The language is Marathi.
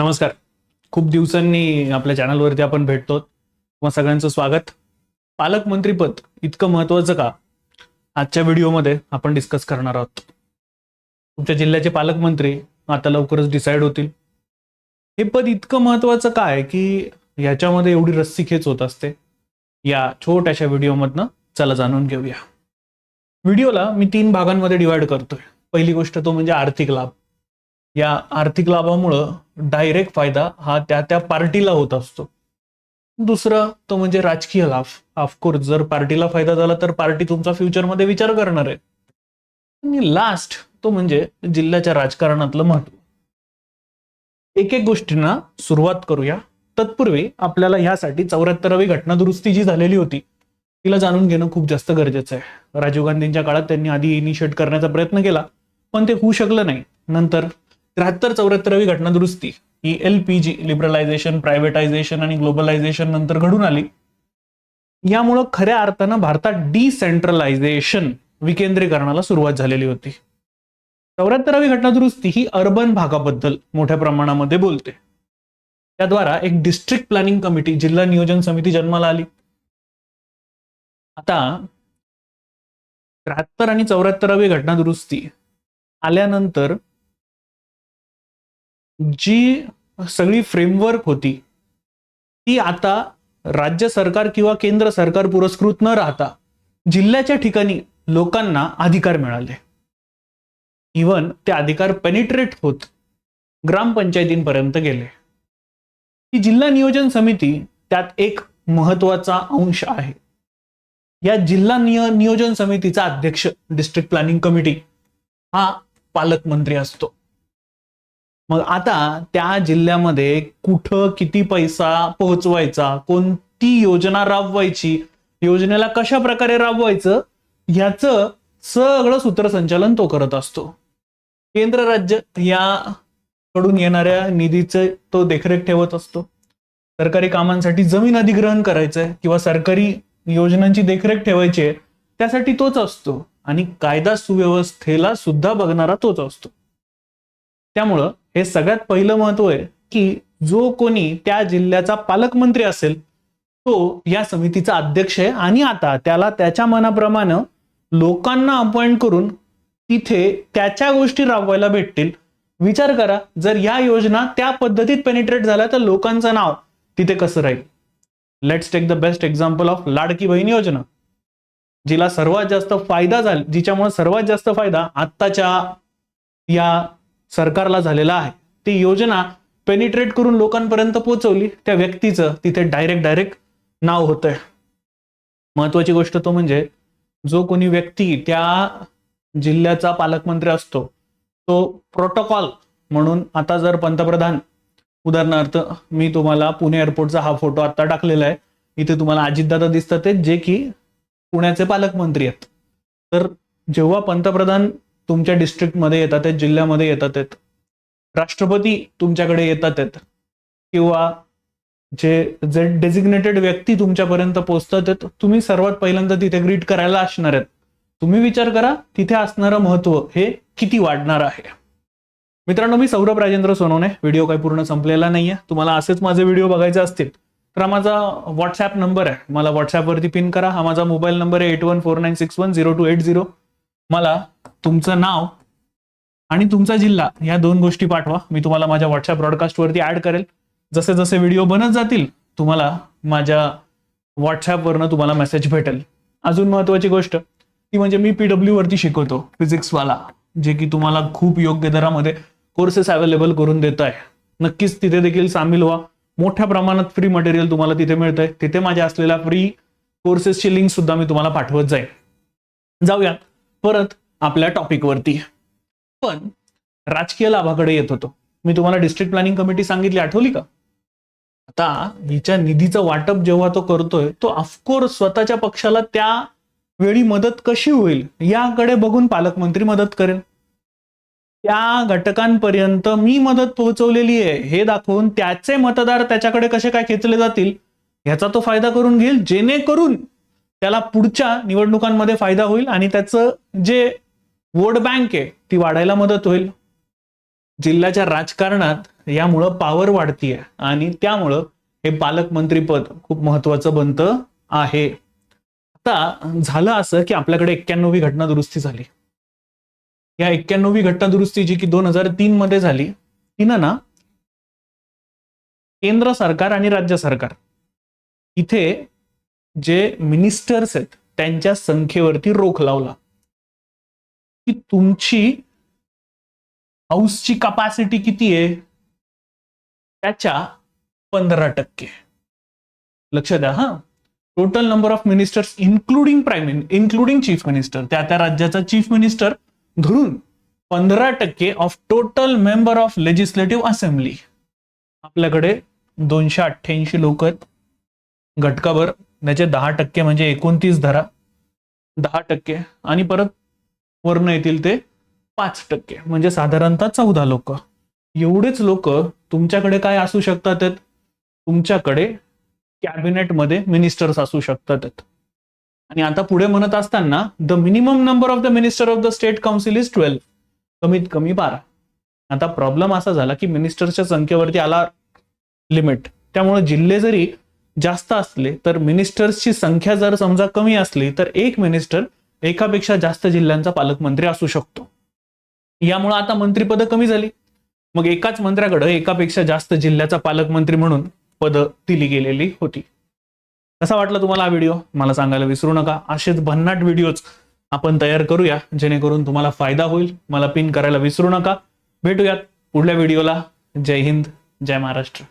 नमस्कार. खूप दिवसांनी आपल्या चॅनलवरती आपण भेटतो. मग सगळ्यांचं स्वागत. पालकमंत्रीपद इतकं महत्वाचं का? आजच्या व्हिडिओमध्ये आपण डिस्कस करणार आहोत. तुमच्या जिल्ह्याचे पालकमंत्री आता लवकरच डिसाईड होतील. हे पद इतकं महत्वाचं काय की याच्यामध्ये एवढी रस्सी खेच होत असते? या छोट्याशा व्हिडिओमधनं चला जाणून घेऊया. व्हिडिओला मी तीन भागांमध्ये डिवाइड करतोय. पहिली गोष्ट तो म्हणजे आर्थिक लाभ. या आर्थिक लाभामुळं डायरेक्ट फायदा हा त्या त्या पार्टीला होत असतो. दुसरं तो म्हणजे राजकीय लाभ. ऑफकोर्स जर पार्टीला फायदा झाला तर पार्टी तुमचा फ्युचरमध्ये विचार करणार आहे. आणि लास्ट तो म्हणजे जिल्ह्याच्या राजकारणातलं महत्त्व. एक एक गोष्टींना सुरुवात करूया. तत्पूर्वी आपल्याला ह्यासाठी चौऱ्याहत्तरावी घटना दुरुस्ती जी झालेली होती तिला जाणून घेणं खूप जास्त गरजेचं आहे. राजीव गांधींच्या काळात त्यांनी आधी इनिशिएट करण्याचा प्रयत्न केला पण ते होऊ शकलं नाही. नंतर त्र्याहत्तर चौऱ्याहत्तरावी घटना दुरुस्ती ही L P G liberalisation privatisation आणि ग्लोबलायझेशन नंतर घडून आली. यामुळं खऱ्या अर्थानं भारतात डिसेंट्रलायझेशन विकेंद्रीकरणाला सुरुवात झालेली होती. चौऱ्याहत्तरावी घटना दुरुस्ती ही अर्बन भागाबद्दल मोठ्या प्रमाणामध्ये बोलते. त्याद्वारा एक डिस्ट्रिक्ट प्लॅनिंग कमिटी जिल्हा नियोजन समिती जन्माला आली. आता त्र्याहत्तर आणि चौऱ्याहत्तरावी घटना दुरुस्ती आल्यानंतर जी सगळी फ्रेमवर्क होती ती आता राज्य सरकार किंवा केंद्र सरकार पुरस्कृत न राहता जिल्ह्याच्या ठिकाणी लोकांना अधिकार मिळाले. इवन ते अधिकार पेनिट्रेट होत ग्रामपंचायतींपर्यंत गेले. ही जिल्हा नियोजन समिती त्यात एक महत्त्वाचा अंश आहे. या जिल्हा निय नियोजन समितीचा अध्यक्ष डिस्ट्रिक्ट प्लॅनिंग कमिटी हा पालकमंत्री असतो. मग आता त्या जिल्ह्यामध्ये कुठं किती पैसा पोहोचवायचा कोणती योजना राबवायची योजनेला कशा प्रकारे राबवायचं ह्याचं सगळं सूत्रसंचालन तो करत असतो. केंद्र राज्य या कडून येणाऱ्या निधीचे तो देखरेख ठेवत असतो. सरकारी कामांसाठी जमीन अधिग्रहण करायचंय किंवा सरकारी योजनांची देखरेख ठेवायची आहे त्यासाठी तोच असतो. आणि कायदा सुव्यवस्थेला सुद्धा बघणारा तोच असतो. त्यामुळं हे सगळ्यात पहिलं महत्त्व आहे की जो कोणी त्या जिल्ह्याचा पालकमंत्री असेल तो या समितीचा अध्यक्ष आहे. आणि आता त्याला त्याच्या मनाप्रमाणे लोकांना अपॉइंट करून तिथे त्याच्या गोष्टी राबवायला भेटतील. विचार करा जर या योजना त्या पद्धतीत पेनिट्रेट झाल्या तर लोकांचं नाव तिथे कसं राहील? Let's take the best example of Ladki Bahin Yojana. जिला सर्वात जास्त फायदा झाला जिच्यामुळे सर्वात जास्त फायदा आत्ताच्या या सरकारला झालेला आहे. ती योजना पेनिट्रेट करून लोकांपर्यंत पोहोचवली. त्या व्यक्तीचं तिथे डायरेक्ट डायरेक्ट नाव होतंय. महत्वाची गोष्ट तो म्हणजे जो कोणी व्यक्ती त्या जिल्ह्याचा पालकमंत्री असतो तो प्रोटोकॉल म्हणून आता जर पंतप्रधान उदाहरणार्थ मी तुम्हाला पुणे एअरपोर्टचा हा फोटो आता टाकलेला आहे. इथे तुम्हाला अजितदादा दिसतात आहेत जे की पुण्याचे पालकमंत्री आहेत. तर जेव्हा पंतप्रधान तुमच्या डिस्ट्रिक्टमध्ये येतात आहेत जिल्ह्यामध्ये येतात आहेत. राष्ट्रपती तुमच्याकडे येतात आहेत. किंवा जे जे डेझिग्नेटेड व्यक्ती तुमच्यापर्यंत पोहोचतात आहेत तुम्ही सर्वात पहिल्यांदा तिथे ग्रीट करायला असणार आहेत. तुम्ही विचार करा तिथे असणारं महत्त्व हे किती वाढणार आहे. मित्रांनो मी सौरभ राजेंद्र सोनवणे. व्हिडिओ काही पूर्ण संपलेला नाहीये. तुम्हाला असेच माझे व्हिडिओ बघायचे असतील तर हा माझा व्हॉट्सॲप नंबर आहे. मला व्हॉट्सॲपवरती पिन करा. हा माझा मोबाईल नंबर आहे eight one four nine six one zero two eight zero मला तुमचं नाव आणि तुमचा जिल्हा या दोन गोष्टी पाठवा. मी तुम्हाला माझ्या व्हॉट्सअप ब्रॉडकास्टवरती ऍड करेल. जसे जसे व्हिडिओ बनत जातील तुम्हाला माझ्या व्हॉट्सॲपवरनं तुम्हाला मेसेज भेटेल. अजून महत्वाची गोष्ट ती म्हणजे मी पीडब्ल्यू वरती शिकवतो फिजिक्सवाला जे की तुम्हाला खूप योग्य दरामध्ये कोर्सेस अवेलेबल करून देत आहे. नक्कीच तिथे देखील सामील व्हा. मोठ्या प्रमाणात फ्री मटेरियल तुम्हाला तिथे मिळतंय. तिथे माझ्या असलेल्या फ्री कोर्सेसची लिंक सुद्धा मी तुम्हाला पाठवत जाईल जाऊया परत आपल्या टॉपिकवरती पण राजकीय लाभाकडे येत होतो. मी तुम्हाला डिस्ट्रिक्ट प्लॅनिंग कमिटी सांगितली आठवली का? आता हिच्या निधीचं वाटप जेव्हा तो करतोय तो ऑफकोर्स स्वतःच्या पक्षाला त्या वेळी मदत कशी होईल याकडे बघून पालकमंत्री मदत करेल. त्या घटकांपर्यंत मी मदत पोहोचवलेली आहे हे दाखवून त्याचे मतदार त्याच्याकडे कसे काय खेचले जातील ह्याचा तो फायदा करून घेईल जेणेकरून त्याला पुढच्या निवडणुकांमध्ये फायदा होईल आणि त्याचं जे वोट बँक आहे ती वाढायला मदत होईल. जिल्ह्याच्या राजकारणात यामुळं पॉवर वाढतीये आणि त्यामुळं हे पालकमंत्रीपद खूप महत्वाचं बनतं आहे. आता झालं असं की आपल्याकडे एक्क्याण्णवी घटना दुरुस्ती झाली. या एक्क्याण्णवी घटना दुरुस्ती जी की दोन हजार तीन मध्ये झाली तिनं ना केंद्र सरकार आणि राज्य सरकार इथे जे मिनिस्टर्स आहेत त्यांच्या संख्येवरती रोख लावला. की तुमची हाऊसची कपॅसिटी किती आहे? त्याच्या पंधरा टक्के. लक्ष द्या हा. Total number of ministers including prime including chief minister त्या त्या राज्याचा चीफ मिनिस्टर धरून पंधरा टक्के of total member of legislative assembly आपल्याकडे दोनशे अठ्ठ्याऐंशी लोक आहेत. घटकाभर त्याचे दहा टक्के म्हणजे एकोणतीस धरा. दहा टक्के. आणि परत वर्ण येतील ते पाच टक्के. म्हणजे साधारणतः चौदा लोक. एवढेच लोक तुमच्याकडे काय असू शकतात तुमच्याकडे कॅबिनेटमध्ये मिनिस्टर्स असू शकतात आणि आता पुढे म्हणत असताना the minimum number of the minister of the state council is twelve कमीत कमी बारा. आता प्रॉब्लेम असा झाला की मिनिस्टरच्या संख्येवरती आला लिमिट त्यामुळे जिल्हे जरी जास्त असले तर मिनिस्टर्सची संख्या जर समजा कमी असली तर एक मिनिस्टर एकापेक्षा जास्त जिल्ह्यांचा पालकमंत्री असू शकतो. यामुळे आता मंत्रिपद कमी झाली. मग एकाच मंत्र्याकडे एकापेक्षा जास्त जिल्ह्याचा पालकमंत्री म्हणून पद दिली गेलेली होती. कसा वाटला तुम्हाला हा व्हिडिओ? मला सांगायला विसरू नका. असेच भन्नाट व्हिडिओज आपण तयार करूया जेणेकरून तुम्हाला फायदा होईल. मला पिन करायला विसरू नका. भेटूयात पुढल्या व्हिडिओला. जय हिंद जय महाराष्ट्र.